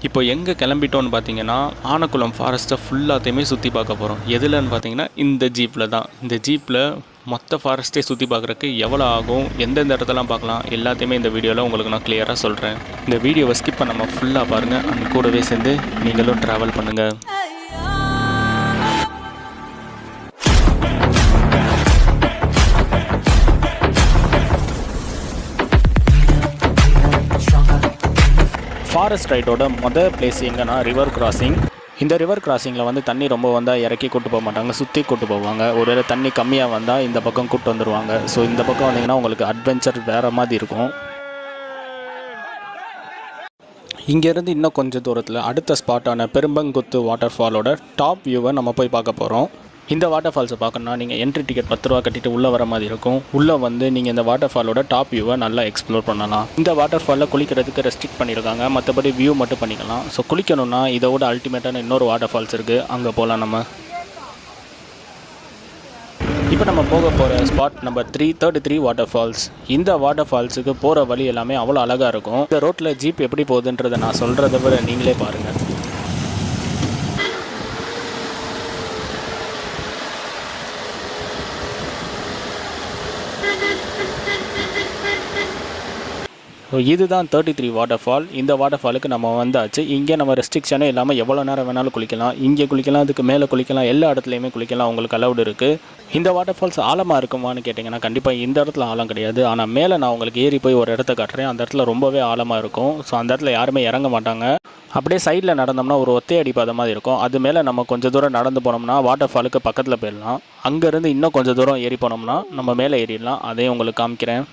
இப்போ எங்கே கிளம்பிட்டோன்னு பார்த்தீங்கன்னா ஆனக்குளம் ஃபாரஸ்ட்டை ஃபுல்லாத்தையுமே சுற்றி பார்க்க போகிறோம் எதுலன்னு பார்த்தீங்கன்னா இந்த ஜீப்பில் தான். இந்த ஜீப்பில் மொத்த ஃபாரஸ்ட்டே சுற்றி பார்க்குறக்கு எவ்வளோ ஆகும் எந்தெந்த இடத்தெல்லாம் பார்க்கலாம் எல்லாத்தையுமே இந்த வீடியோவில் உங்களுக்கு நான் கிளியராக சொல்கிறேன் இந்த வீடியோவை ஸ்கிப் பண்ணாமல் ஃபுல்லாக பாருங்கள் அந்த கூடவே சேர்ந்து நீங்களும் ட்ராவல் பண்ணுங்கள் ஃபாரஸ்ட் ரைடோட மொதல் பிளேஸ் எங்கன்னா ரிவர் கிராசிங் இந்த ரிவர் கிராசிங்கில் வந்து தண்ணி ரொம்ப வந்தால் இறக்கி கூட்டு போக மாட்டாங்க சுற்றி கூட்டு போவாங்க. ஒருவேளை தண்ணி கம்மியாக வந்தால் இந்த பக்கம் கூட்டு வந்துடுவாங்க ஸோ இந்த பக்கம் வந்தீங்கன்னா உங்களுக்கு அட்வென்ச்சர் வேறு மாதிரி இருக்கும். இங்கேருந்து இன்னும் கொஞ்சம் தூரத்தில் அடுத்த ஸ்பாட்டான பெரும்பங்குத்து வாட்டர் ஃபாலோட டாப் வியூவை நம்ம போய் பார்க்க போகிறோம் இந்த வாட்டர் ஃபால்ஸை பார்க்கணுன்னா நீங்கள் என்ட்ரி டிக்கெட் பத்து ரூபா கட்டிட்டு உள்ளே வர மாதிரி இருக்கும். உள்ளே வந்து நீங்கள் இந்த வாட்டர் ஃபாலோட டாப் வியூவை நல்லா எக்ஸ்ப்ளோர் பண்ணலாம். இந்த வாட்டர் ஃபாலில் குளிக்கிறதுக்கு ரெஸ்ட்ரிக்ட் பண்ணியிருக்காங்க மற்றபடி வியூ மட்டும் பண்ணிக்கலாம். ஸோ குளிக்கணும்னா இதோட அல்டிமேட்டான இன்னொரு வாட்டர் ஃபால்ஸ் இருக்குது அங்கே போகலாம் நம்ம. இப்போ நம்ம போக போகிற spot number three thirty three water falls இந்த வாட்டர் ஃபால்ஸுக்கு போகிற வழி எல்லாமே அவ்வளோ அழகாக இருக்கும். இந்த ரோட்டில் ஜீப் எப்படி போகுதுன்றதை நான் சொல்கிறத விட நீங்களே பாருங்கள் இதுதான் தேர்ட்டி த்ரீ வாட்டர் ஃபால் இந்த வாட்டர் ஃபாலுக்கு நம்ம வந்தாச்சு. இங்கே நம்ம ரெஸ்ட்ரிக்ஷனே இல்லாமல் எவ்வளோ நேரம் வேணாலும் குளிக்கலாம். இங்கே குளிக்கலாம் அதுக்கு மேலே குளிக்கலாம் எல்லா இடத்துலையுமே குளிக்கலாம். உங்களுக்கு அலௌடு இருக்குது இந்த வாட்டர் ஃபால்ஸ் ஆழமாக இருக்குமான்னு கேட்டிங்கன்னா கண்டிப்பாக இந்த இடத்துல ஆழம் கிடையாது. ஆனால் மேலே நான் உங்களுக்கு ஏறி போய் ஒரு இடத்த காட்டுறேன். அந்த இடத்துல ரொம்பவே ஆழமாக இருக்கும். ஸோ அந்த இடத்துல யாருமே இறங்க மாட்டாங்க. அப்படியே சைடில் நடந்தோம்னா ஒரு ஒத்தை அடிப்பாத மாதிரி இருக்கும். அது மேலே நம்ம கொஞ்சம் தூரம் நடந்து போனோம்னா வாட்டர் ஃபாலுக்கு பக்கத்தில் போயிடலாம். அங்கேருந்து இன்னும் கொஞ்சம் தூரம் ஏறி போனோம்னா நம்ம மேலே ஏறிடலாம். அதையும் உங்களுக்கு காமிக்கிறேன்.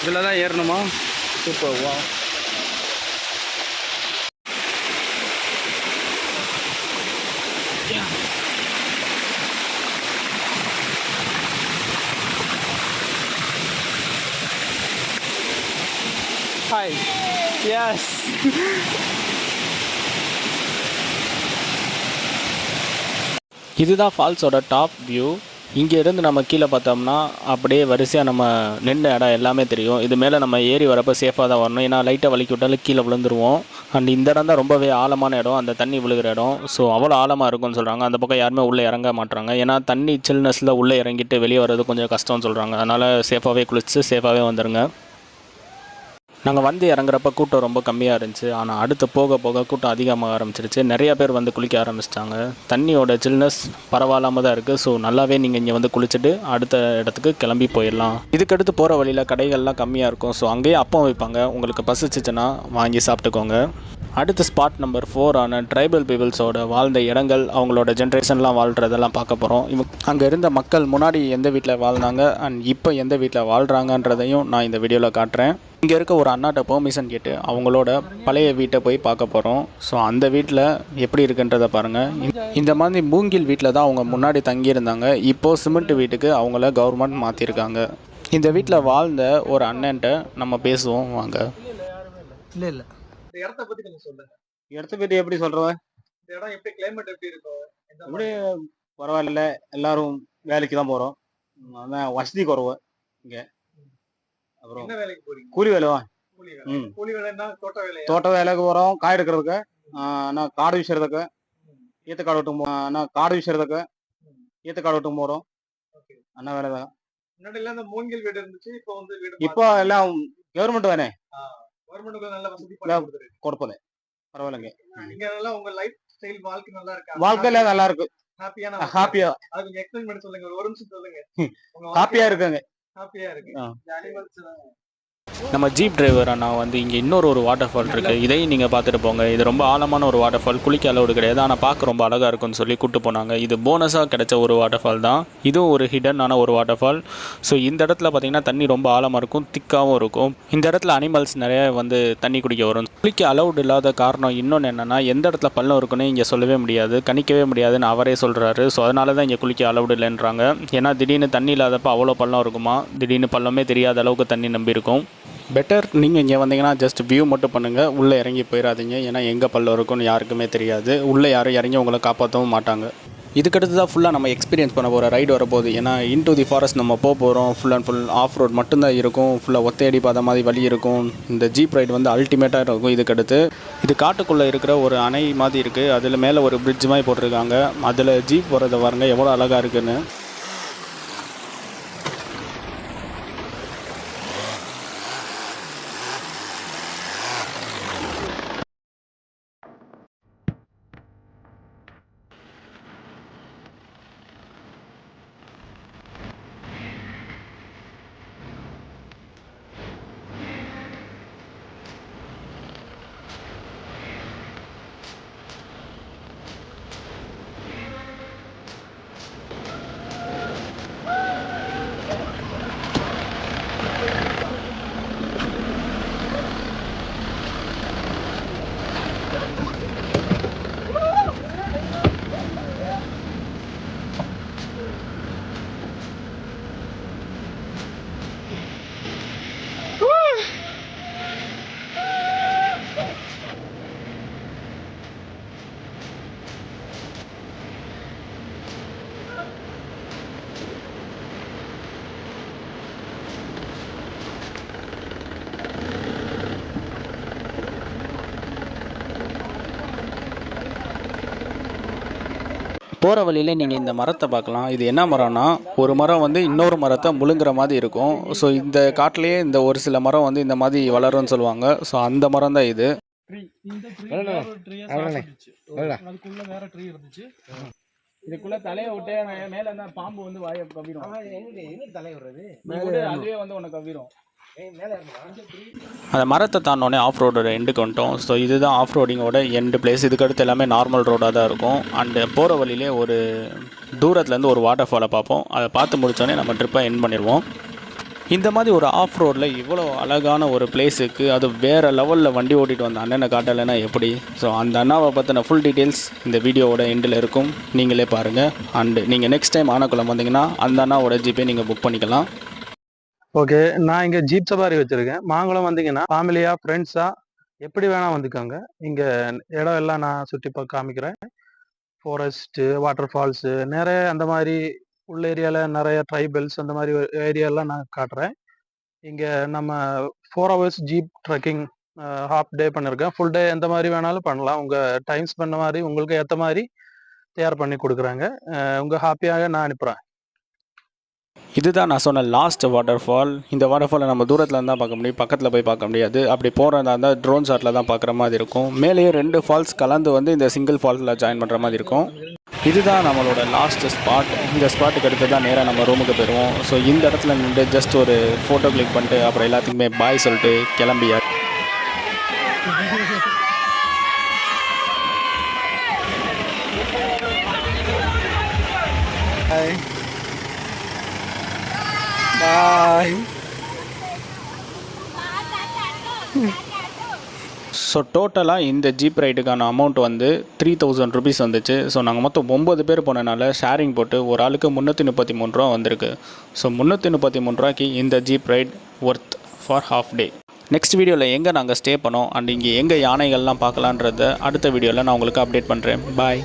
இதில் தான் ஏறணுமா? சூப்பர் வா ஹாய் எஸ் இதுதான் ஃபால்ஸோட டாப் வியூ இங்கே இருந்து நம்ம கீழே பார்த்தோம்னா அப்படியே வரிசையாக நம்ம நின்று இடம் எல்லாமே தெரியும். இது மேலே நம்ம ஏறி வரப்போ சேஃபாக தான் வரணும். ஏன்னா லைட்டை வலிக்கி விட்டாலும் கீழே விழுந்துருவோம். அண்ட் இந்த இடம் தான் ரொம்பவே ஆழமான இடம். அந்த தண்ணி விழுகிற இடம். ஸோ அவ்வளோ ஆழமாக இருக்கும்னு சொல்கிறாங்க அந்த பக்கம் யாருமே உள்ளே இறங்க மாட்டுறாங்க ஏன்னா தண்ணி சில்னஸில் உள்ளே இறங்கிட்டு வெளியே வர்றது கொஞ்சம் கஷ்டம்னு சொல்கிறாங்க அதனால் சேஃபாகவே குளிச்சு சேஃபாகவே வந்துடுங்க நாங்கள் வந்து இறங்குறப்ப கூட்டம் ரொம்ப கம்மியாக இருந்துச்சு. ஆனால் அடுத்து போக போக கூட்டம் அதிகமாக ஆரம்பிச்சிருச்சு. நிறையா பேர் வந்து குளிக்க ஆரம்பிச்சிட்டாங்க. தண்ணியோட சில்னஸ் பரவாயில்லாமல் தான் இருக்குது ஸோ நல்லாவே நீங்கள் இங்கே வந்து குளிச்சுட்டு அடுத்த இடத்துக்கு கிளம்பி போயிடலாம். இதுக்கடுத்து போகிற வழியில் கடைகள்லாம் கம்மியாக இருக்கும். ஸோ அங்கேயே அப்பம் வைப்பாங்க. உங்களுக்கு பசிச்சுச்சுன்னா வாங்கி சாப்பிட்டுக்கோங்க. அடுத்த ஸ்பாட் நம்பர் ஃபோரான ட்ரைபல் பீப்புள்ஸோட வாழ்ந்த இடங்கள் அவங்களோட ஜென்ரேஷன்லாம் வாழ்கிறதெல்லாம் பார்க்க போகிறோம் இவங்க அங்கே இருந்த மக்கள் முன்னாடி எந்த வீட்டில் வாழ்ந்தாங்க அண்ட் இப்போ எந்த வீட்டில் வாழ்கிறாங்கன்றதையும் நான் இந்த வீடியோவில் காட்டுறேன். இங்கே இருக்க ஒரு அண்ணாட்ட பெர்மிஷன் கேட்டு அவங்களோட பழைய வீட்டை போய் பார்க்க போகிறோம் ஸோ அந்த வீட்டில் எப்படி இருக்குன்றதை பாருங்கள் இந்த- இந்த மாதிரி மூங்கில் வீட்டில் தான் அவங்க முன்னாடி தங்கியிருந்தாங்க. இப்போது சிமெண்ட் வீட்டுக்கு அவங்கள கவர்மெண்ட் மாற்றிருக்காங்க இந்த வீட்டில் வாழ்ந்த ஒரு அண்ணன்ட்ட நம்ம பேசுவோம் வாங்க. இல்லை இல்லை. இந்த இடத்த பத்தி கொஞ்சம் சொல்லுங்க இடத்த பற்றி எப்படி சொல்கிறவன் இந்த இடம் எப்படி கிளைமேட் எப்படி இருக்கும் எப்படி? பரவாயில்ல. எல்லாரும் வேலைக்கு தான் போகிறோம் அதான் வசதி குறவு இங்கே. அப்புறம் என்ன வேலைக்கு போறீங்க? கூலி வேலை தான் கூலி வேலை. வேலைன்னா தோட்ட வேலையா? தோட்ட வேலைக்கு போகிறோம் காய் எடுக்கிறதுக்கு. நான் காடு விசுறதுக்கு. ஈத்த காடு விட்டும் போ நான் காடு விசுறதுக்கு. ஈத்த காடு விட்டும் போகிறோம் Okay. அண்ணா வேலை தான். முன்னாடி எல்லாம் இந்த மூங்கில் வீடு இருந்துச்சு இப்போ வந்து வீடு இப்போ எல்லாம் கவர்மெண்ட் தானே? கவர்மெண்ட் நல்ல வசதி கொடுப்பல பரவாயில்லைங்க. நீங்க நல்லா உங்க லைஃப் ஸ்டைல் வாழ்க்கை நல்லா இருக்கா? வாழ்க்கையில நல்லா இருக்கு. ஹாப்பியான ஹாப்பியா அது கொஞ்சம் எக்ஸ்பிளைன் பண்ணி சொல்லுங்க. ஒரு நிமிஷம் சொல்லுங்க. ஹாப்பியா இருக்குங்க. ஹாப்பியா இருக்கு. அனிமல்ஸ் நம்ம ஜீப் டிரைவர் அண்ணா வந்து இங்கே இன்னொரு ஒரு வாட்டர் ஃபால் இருக்குது இதையும் நீங்கள் பார்த்துட்டு போங்க. இது ரொம்ப ஆழமான ஒரு வாட்டர் ஃபால் குளிக்க அளவுடு கிடையாது. ஆனால் பார்க்க ரொம்ப அழகாக இருக்கும்னு சொல்லி கூட்டு போனாங்க. இது போனஸாக கிடைச்ச ஒரு வாட்டர் ஃபால் தான். இதுவும் ஒரு ஹிடனான ஒரு வாட்டர் ஃபால் ஸோ இந்த இடத்துல பார்த்தீங்கன்னா தண்ணி ரொம்ப ஆழமாக இருக்கும் திக்காகவும் இருக்கும். இந்த இடத்துல அனிமல்ஸ் நிறைய வந்து தண்ணி குடிக்க வரும். குளிக்க அலௌட் இல்லாத காரணம் இன்னொன்று என்னென்னா எந்த இடத்துல பள்ளம் இருக்குன்னு இங்கே சொல்லவே முடியாது. கணிக்கவே முடியாதுன்னு அவரே சொல்கிறாரு ஸோ அதனால தான் இங்கே குளிக்க அலௌட் இல்லைன்றாங்க. ஏன்னா திடீர்னு தண்ணி இல்லாதப்ப அவ்வளோ பள்ளம் இருக்குமா? திடீர்னு பள்ளமே தெரியாத அளவுக்கு தண்ணி நம்பி இருக்கும் பெட்டர் நீங்கள் இங்கே வந்தீங்கன்னா ஜஸ்ட் வியூ மட்டும் பண்ணுங்கள் உள்ளே இறங்கி போயிடாதீங்க ஏன்னா எங்கே பள்ளம் இருக்கும்னு யாருக்குமே தெரியாது. உள்ளே யாரும் இறங்கி உங்களை காப்பாற்றவும் மாட்டாங்க. இதுக்கடுத்து தான் ஃபுல்லாக நம்ம எக்ஸ்பீரியன்ஸ் பண்ண போகிற ரைடு வரப்போகுது. ஏன்னா இன்டு தி ஃபாரஸ்ட் நம்ம போக போகிறோம் full and full off road மட்டும்தான் இருக்கும். ஃபுல்லாக ஒத்தையடி பாத மாதிரி வழி இருக்கும். இந்த ஜீப் ரைடு வந்து அல்டிமேட்டாக இருக்கும் இதுக்கடுத்து. இது காட்டுக்குள்ளே இருக்கிற ஒரு அணை மாதிரி இருக்குது அதில் மேலே ஒரு பிரிட்ஜ் மாதிரி போட்டிருக்காங்க. அதில் ஜீப் போகிறத பாருங்க எவ்வளோ அழகாக இருக்குன்னு. போகிற வழியிலே நீங்கள் இந்த மரத்தை பார்க்கலாம். இது என்ன மரம்னா ஒரு மரம் வந்து இன்னொரு மரத்தை முழுங்குற மாதிரி இருக்கும். ஸோ இந்த காட்டிலேயே இந்த ஒரு சில மரம் வந்து இந்த மாதிரி வளரும்னு சொல்லுவாங்க. ஸோ அந்த மரம் தான் இது. அதுக்குள்ள வேற ட்ரீ இருந்துச்சு. இதுக்குள்ள தலையை விட்டு மேலே இருந்தால் பாம்பு வந்து வாயை கவிரும் தலை விடுறது? அதுவே வந்து உனக்கு கவிரும் மேலே அந்த மரத்தை தாண்டோடனே ஆஃப் ரோடோட எண்டுக்கு வந்துட்டோம். ஸோ இதுதான் ஆஃப் ரோடிங்கோட எண்டு பிளேஸ் இதுக்கடுத்து எல்லாமே நார்மல் ரோடாக தான் இருக்கும். அண்டு போகிற வழியிலே ஒரு தூரத்துலேருந்து ஒரு வாட்டர் ஃபாலை பார்ப்போம். அதை பார்த்து முடித்தோடனே நம்ம ட்ரிப்பை எண்ட் பண்ணிடுவோம். இந்த மாதிரி ஒரு ஆஃப் ரோடில் இவ்வளோ அழகான ஒரு பிளேஸுக்கு அது வேறு லெவலில் வண்டி ஓட்டிட்டு வந்த அண்ணனை காட்டலைன்னா எப்படி? ஸோ அந்த அண்ணாவை பற்றின ஃபுல் டீட்டெயில்ஸ் இந்த வீடியோவோட எண்டில் இருக்கும். நீங்களே பாருங்கள் அண்டு நீங்கள் நெக்ஸ்ட் டைம் ஆனக்குளம் வந்தீங்கன்னா அந்த அண்ணாவோட ஜிபே நீங்கள் புக் பண்ணிக்கலாம். ஓகே நான் இங்க ஜீப் சவாரி வச்சிருக்கேன். மாங்குளம் வந்தீங்கன்னா ஃபேமிலியா ஃப்ரெண்ட்ஸா எப்படி வேணா வந்துக்கோங்க. இங்க இடம் எல்லாம் நான் சுற்றி பார்க்க காமிக்கிறேன். ஃபாரஸ்ட் வாட்டர் ஃபால்ஸ் நிறைய அந்த மாதிரி உள்ள ஏரியால நிறைய ட்ரைபல்ஸ் அந்த மாதிரி ஏரியாலாம் நான் காட்டுறேன். இங்க நம்ம four hours jeep trekking half day பண்ணிருக்கேன். ஃபுல் டே எந்த மாதிரி வேணாலும் பண்ணலாம். உங்க டைம் ஸ்பெண்ட் மாதிரி உங்களுக்கு ஏற்ற மாதிரி தயார் பண்ணி கொடுக்குறாங்க. உங்கள் உங்க ஹாப்பியாக நான் அனுப்புறேன். இதுதான் நான் சொன்ன லாஸ்ட் வாட்டர் ஃபால் இந்த வாட்டர் ஃபாலை நம்ம தூரத்தில் இருந்தால் பார்க்க முடியும் பக்கத்தில் போய் பார்க்க முடியாது. அப்படி போகிறதா இருந்தால் ட்ரோன் ஷாட்டில் தான் பார்க்குற மாதிரி இருக்கும். மேலேயே ரெண்டு ஃபால்ஸ் கலந்து வந்து இந்த சிங்கிள் ஃபால்ஸில் ஜாயின் பண்ணுற மாதிரி இருக்கும். இதுதான் நம்மளோட லாஸ்ட் ஸ்பாட் இந்த ஸ்பாட்டுக்கு அடுத்து தான் நேராக நம்ம ரூமுக்கு போயிடுவோம் ஸோ இந்த இடத்துல நின்று ஜஸ்ட் ஒரு ஃபோட்டோ கிளிக் பண்ணிட்டு அப்புறம் எல்லாத்துக்குமே பாய் சொல்லிட்டு கிளம்பியா? பாய் ஸோ டோட்டலாக இந்த ஜீப் ரைடுக்கான அமௌண்ட் வந்து த்ரீ தௌசண்ட் ருபீஸ் வந்துச்சு. ஸோ நாங்கள் மொத்தம் ஒம்பது பேர் போனனால ஷேரிங் போட்டு ஒரு ஆளுக்கு முந்நூற்றி முப்பத்தி மூணு ரூபா வந்திருக்கு. ஸோ முந்நூற்றி முப்பத்தி மூணு ரூபாய்க்கு இந்த jeep ride worth for half day next வீடியோவில் எங்கே நாங்கள் ஸ்டே பண்ணோம் அண்ட் இங்கே எங்கே யானைகள்லாம் பார்க்கலான்றத அடுத்த வீடியோவில் நான் உங்களுக்கு அப்டேட் பண்ணுறேன் பாய்